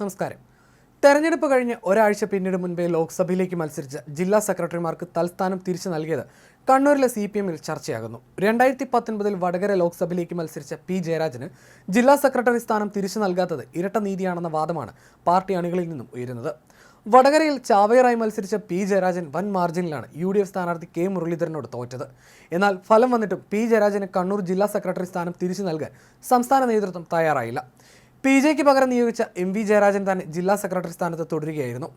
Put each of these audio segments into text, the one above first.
നമസ്കാരം. തെരഞ്ഞെടുപ്പ് കഴിഞ്ഞ് ഒരാഴ്ച പിന്നീട് മുൻപേ ലോക്സഭയിലേക്ക് മത്സരിച്ച ജില്ലാ സെക്രട്ടറിമാർക്ക് തൽസ്ഥാനം തിരിച്ചു നൽകിയത് കണ്ണൂരിലെ സി പി എമ്മിൽ ചർച്ചയാകുന്നു. രണ്ടായിരത്തി പത്തൊൻപതിൽ വടകര ലോക്സഭയിലേക്ക് മത്സരിച്ച പി ജയരാജന് ജില്ലാ സെക്രട്ടറി സ്ഥാനം തിരിച്ചു നൽകാത്തത് ഇരട്ട നീതിയാണെന്ന വാദമാണ് പാർട്ടി അണികളിൽ നിന്നും ഉയരുന്നത്. വടകരയിൽ ചാവേറായി മത്സരിച്ച പി ജയരാജൻ വൻ മാർജിനിലാണ് യു ഡി എഫ് സ്ഥാനാർത്ഥി കെ മുരളീധരനോട് തോറ്റത്. എന്നാൽ ഫലം വന്നിട്ടും പി ജയരാജന് കണ്ണൂർ ജില്ലാ സെക്രട്ടറി സ്ഥാനം തിരിച്ചു നൽകാൻ സംസ്ഥാന നേതൃത്വം തയ്യാറായില്ല. പി ജെക്ക് പകരം നിയോഗിച്ച എം വി ജയരാജൻ തന്നെ ജില്ലാ സെക്രട്ടറി സ്ഥാനത്ത് തുടരുകയായിരുന്നു.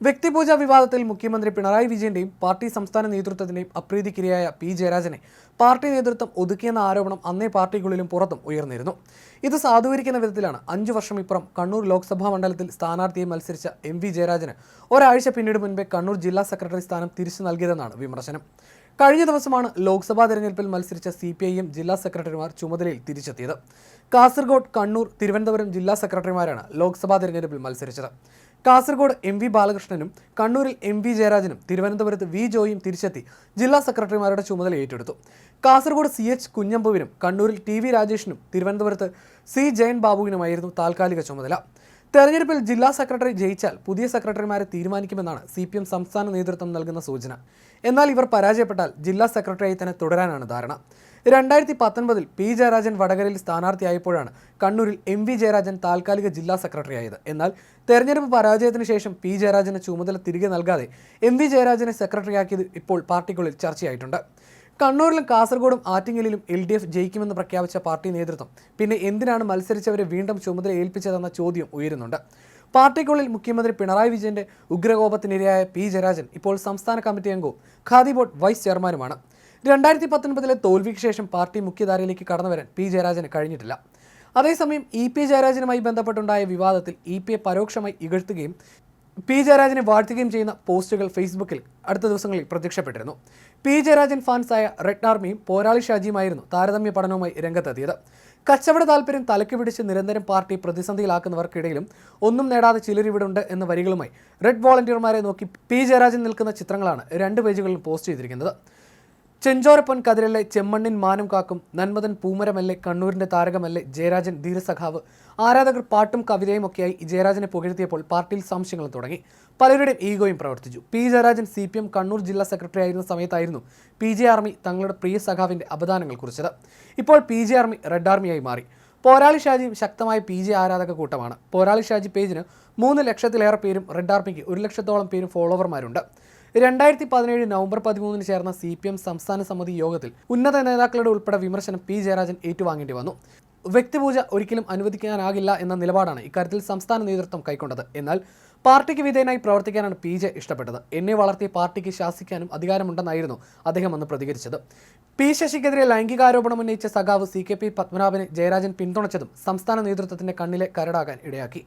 വ്യക്തിപൂജ വിവാദത്തിൽ മുഖ്യമന്ത്രി പിണറായി വിജയന്റെയും പാർട്ടി സംസ്ഥാന നേതൃത്വത്തിന്റെയും അപ്രീതിക്കിരയായ പി ജയരാജനെ പാർട്ടി നേതൃത്വം ഒതുക്കിയെന്ന ആരോപണം അന്നേ പാർട്ടിക്കുള്ളിലും പുറത്തും ഉയർന്നിരുന്നു. ഇത് സാധൂകരിക്കുന്ന വിധത്തിലാണ് അഞ്ചു വർഷം ഇപ്പുറം കണ്ണൂർ ലോക്സഭാ മണ്ഡലത്തിൽ സ്ഥാനാർത്ഥിയെ മത്സരിച്ച എം വി ജയരാജന് ഒരാഴ്ച പിന്നീട് മുൻപേ കണ്ണൂർ ജില്ലാ സെക്രട്ടറി സ്ഥാനം തിരിച്ചു നൽകിയതെന്നാണ് വിമർശനം. കഴിഞ്ഞ ദിവസമാണ് ലോക്സഭാ തെരഞ്ഞെടുപ്പിൽ മത്സരിച്ച സി പി ഐ എം ജില്ലാ സെക്രട്ടറിമാർ ചുമതലയിൽ തിരിച്ചെത്തിയത്. കാസർഗോഡ് കണ്ണൂർ തിരുവനന്തപുരം ജില്ലാ സെക്രട്ടറിമാരാണ് ലോക്സഭാ തെരഞ്ഞെടുപ്പിൽ മത്സരിച്ചത്. കാസർഗോഡ് എം വി ബാലകൃഷ്ണനും കണ്ണൂരിൽ എം വി ജയരാജനും തിരുവനന്തപുരത്ത് വി ജോയും തിരിച്ചെത്തി ജില്ലാ സെക്രട്ടറിമാരുടെ ചുമതല ഏറ്റെടുത്തു. കാസർഗോഡ് സി എച്ച് കുഞ്ഞമ്പുവിനും കണ്ണൂരിൽ ടി വി രാജേഷിനും തിരുവനന്തപുരത്ത് സി ജയൻ ബാബുവിനുമായിരുന്നു താൽക്കാലിക ചുമതല. തെരഞ്ഞെടുപ്പിൽ ജില്ലാ സെക്രട്ടറി ജയിച്ചാൽ പുതിയ സെക്രട്ടറിമാരെ തീരുമാനിക്കുമെന്നാണ് സി പി എം സംസ്ഥാന നേതൃത്വം നൽകുന്ന സൂചന. എന്നാൽ ഇവർ പരാജയപ്പെട്ടാൽ ജില്ലാ സെക്രട്ടറിയായി തന്നെ തുടരാനാണ് ധാരണ. രണ്ടായിരത്തി പത്തൊൻപതിൽ പി ജയരാജൻ വടകരയിൽ സ്ഥാനാർത്ഥിയായപ്പോഴാണ് കണ്ണൂരിൽ എം വി ജയരാജൻ താൽക്കാലിക ജില്ലാ സെക്രട്ടറിയായത്. എന്നാൽ തെരഞ്ഞെടുപ്പ് പരാജയത്തിന് ശേഷം പി ജയരാജന് ചുമതല തിരികെ നൽകാതെ എം വി ജയരാജനെ സെക്രട്ടറിയാക്കിയത് ഇപ്പോൾ പാർട്ടിക്കുള്ളിൽ ചർച്ചയായിട്ടുണ്ട്. കണ്ണൂരിലും കാസർഗോഡും ആറ്റിങ്ങലിലും എൽ ഡി എഫ് ജയിക്കുമെന്ന് പ്രഖ്യാപിച്ച പാർട്ടി നേതൃത്വം. പിന്നെ എന്തിനാണ് മത്സരിച്ചവരെ വീണ്ടും ചുമതല ഏൽപ്പിച്ചതെന്ന ചോദ്യം ഉയരുന്നുണ്ട്. പാർട്ടിക്കുള്ളിൽ മുഖ്യമന്ത്രി പിണറായി വിജയന്റെ ഉഗ്രകോപത്തിനിരയായ പി ജയരാജൻ ഇപ്പോൾ സംസ്ഥാന കമ്മിറ്റി അംഗവും ഖാദി ബോർഡ് വൈസ് ചെയർമാനുമാണ്. രണ്ടായിരത്തി പത്തൊൻപതിലെ തോൽവിക്ക് ശേഷം പാർട്ടി മുഖ്യധാരയിലേക്ക് കടന്നു വരാൻ പി ജയരാജന് കഴിഞ്ഞിട്ടില്ല. അതേസമയം ഇ പി ജയരാജനുമായി ബന്ധപ്പെട്ടുണ്ടായ വിവാദത്തിൽ ഇ പിയെ പരോക്ഷമായി ഇകഴ്ത്തുകയും പി ജയരാജനെ വാഴ്ത്തുകയും ചെയ്യുന്ന പോസ്റ്റുകൾ ഫേസ്ബുക്കിൽ അടുത്ത ദിവസങ്ങളിൽ പ്രത്യക്ഷപ്പെട്ടിരുന്നു. പി ജയരാജൻ ഫാൻസായ റെഡ് ആർമിയും പോരാളി ഷാജിയുമായിരുന്നു താരതമ്യ പഠനവുമായി രംഗത്തെത്തിയത്. കച്ചവട താല്പര്യം തലക്ക് പിടിച്ച് നിരന്തരം പാർട്ടി പ്രതിസന്ധിയിലാക്കുന്നവർക്കിടയിലും ഒന്നും നേടാതെ ചിലരിവിടുണ്ട് എന്ന വരികളുമായി റെഡ് വോളണ്ടിയർമാരെ നോക്കി പി ജയരാജൻ നിൽക്കുന്ന ചിത്രങ്ങളാണ് രണ്ട് പേജുകളിലും പോസ്റ്റ് ചെയ്തിരിക്കുന്നത്. ചെഞ്ചോരപ്പൊൻ കതിരല്ലെ ചെമ്മണ്ണിൻ മാനം കാക്കും. നന്മതൻ പൂമരമല്ലേ കണ്ണൂരിന്റെ താരകമല്ലേ ജയരാജൻ ധീരസഖാവ്. ആരാധകർ പാട്ടും കവിതയും ഒക്കെയായി ജയരാജനെ പുകഴ്ത്തിയപ്പോൾ പാർട്ടിയിൽ സംശയങ്ങൾ തുടങ്ങി. പലരുടെയും ഈഗോയും പ്രവർത്തിച്ചു. P Jayarajan C P M Kannur ജില്ലാ സെക്രട്ടറി ആയിരുന്ന സമയത്തായിരുന്നു പി ജെ ആർമി തങ്ങളുടെ പ്രിയ സഖാവിന്റെ അപദാനങ്ങൾ കുറിച്ചത്. ഇപ്പോൾ പി ജെ ആർമി റെഡ് ആർമിയായി മാറി. പോരാളി ഷാജിയും ശക്തമായ പി ജെ ആരാധക കൂട്ടമാണ്. പോരാളി ഷാജി പേജിന് മൂന്ന് ലക്ഷത്തിലേറെ പേരും റെഡ് ആർമിക്ക് ഒരു ലക്ഷത്തോളം പേരും ഫോളോവർമാരുണ്ട്. രണ്ടായിരത്തി പതിനേഴ് നവംബർ പതിമൂന്നിന് ചേർന്ന സി പി എം സംസ്ഥാന സമിതി യോഗത്തിൽ ഉന്നത നേതാക്കളുടെ ഉൾപ്പെടെ വിമർശനം പി ജയരാജൻ ഏറ്റുവാങ്ങേണ്ടി വന്നു. വ്യക്തിപൂജ ഒരിക്കലും അനുവദിക്കാനാകില്ല എന്ന നിലപാടാണ് ഇക്കാര്യത്തിൽ സംസ്ഥാന നേതൃത്വം കൈക്കൊണ്ടത്. എന്നാൽ പാർട്ടിക്ക് വിധേയനായി പ്രവർത്തിക്കാനാണ് പി ജെ ഇഷ്ടപ്പെട്ടത്. എന്നെ വളർത്തി പാർട്ടിക്ക് ശാസിക്കാനും അധികാരമുണ്ടെന്നായിരുന്നു അദ്ദേഹം അന്ന് പ്രതികരിച്ചത്. പി ശശിക്കെതിരെ ലൈംഗികാരോപണം ഉന്നയിച്ച സഖാവ് സി കെ പി പത്മനാഭനെ ജയരാജൻ പിന്തുണച്ചതും സംസ്ഥാന നേതൃത്വത്തിന്റെ കണ്ണിലെ കരടാകാൻ ഇടയാക്കി.